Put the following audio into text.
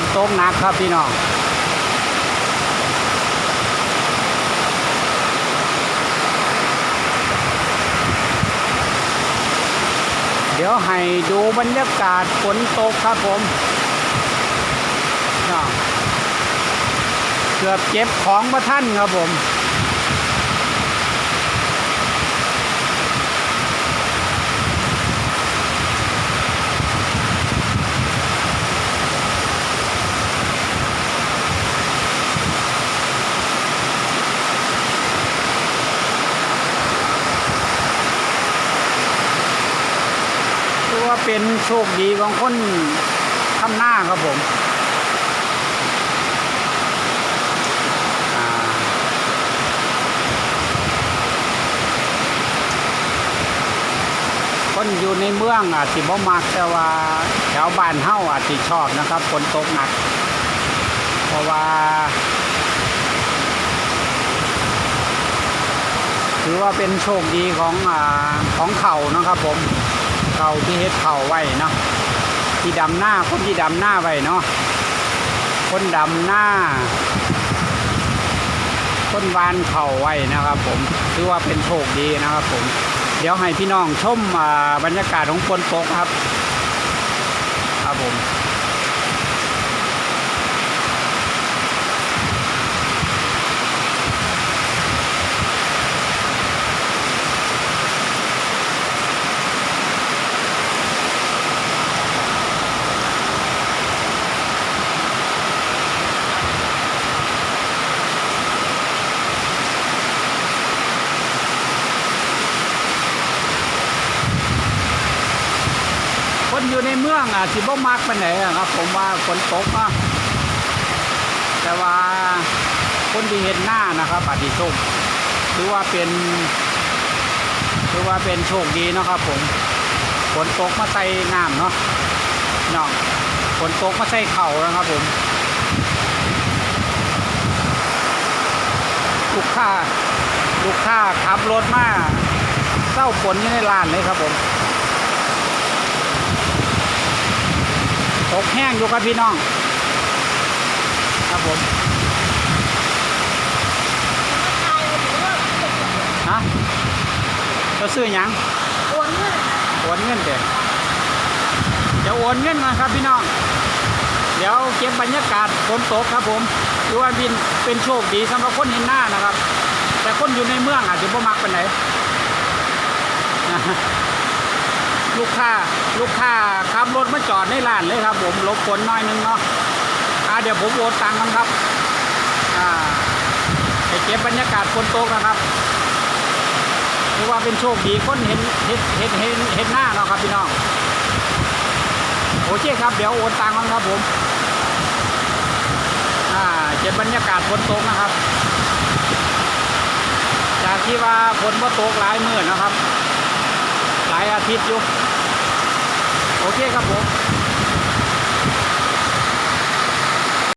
นตกหนักครับพี่น้องเดี๋ยวให้ดูบรรยากาศฝนตกครับผมเกือบเจ็บของมาท่านครับผม ว่าเป็นโชคดีของคนทำหน้าครับผมคนอยู่ในเมืองอาจสิบ่มักแต่ว่าแถวบ้านเฮาอาจสิชอบนะครับฝนตกหนัก เพราะว่า ถือว่าเป็นโชคดีของอ่าของเขานะครับผม เขาที่เฮ็ดเข่าไว้เนาะที่ดำหน้าคนที่ดำหน้าไว้เนาะคนดำหน้าคนวานเข่าไว้นะครับ ผมถือว่าเป็นโชคดีนะครับ ผม เดี๋ยวให้พี่น้องชมบรรยากาศของฝนตกครับ ครับผม คนอยู่ในเมืองอะสิบ่มักปานไหนครับ ผมว่าฝนตกอะแต่ว่าคนที่เห็นหน้านะครับอาจจะโชคถือว่าเป็นถือว่าเป็นโชคดีนะครับ ผมฝนตกมาใส่น้ำเนาะเนาะฝนตกมาใส่เข่านะครับ ผมลูกค้าลูกค้าขับรถมาเศร้าฝนอยู่ในร้านเลยครับผม ตกแห้งอยู่ครับพี่น้อง ครับผมฮะจะซื้อหยังโอนเงินโอนเงินเด็จะโอนเงินมาครับพี่น้อง เดี๋ยวเก็บบรรยากาศฝนตกครับผมถือว่าบินเป็นโชคดีสำหรับคนเห็นหน้านะครับ แต่คนอยู่ในเมืองอาจจะบ่มักไปไหน ลูกค้าลูกค้าขับรถมาจอดในร้านเลยครับ ผมลบฝนน้อยหนึงเนาะอ่าเดี๋ยวผมโอนตังค์กันครับอ่าไปเก็บบรรยากาศฝนตกนะครับถือว่าเป็นโชคดีคนเห็นเห็นเห็นเห็นเห็นหน้าเนาะครับพี่น้องโอเคครับเดี๋ยวโอนตังค์กันครับผมอ่าเก็บบรรยากาศฝนตกนะครับ จากที่ว่าฝนว่าตกหลายมื้อนะครับายอาทิตย์อยู่ โอเคครับผม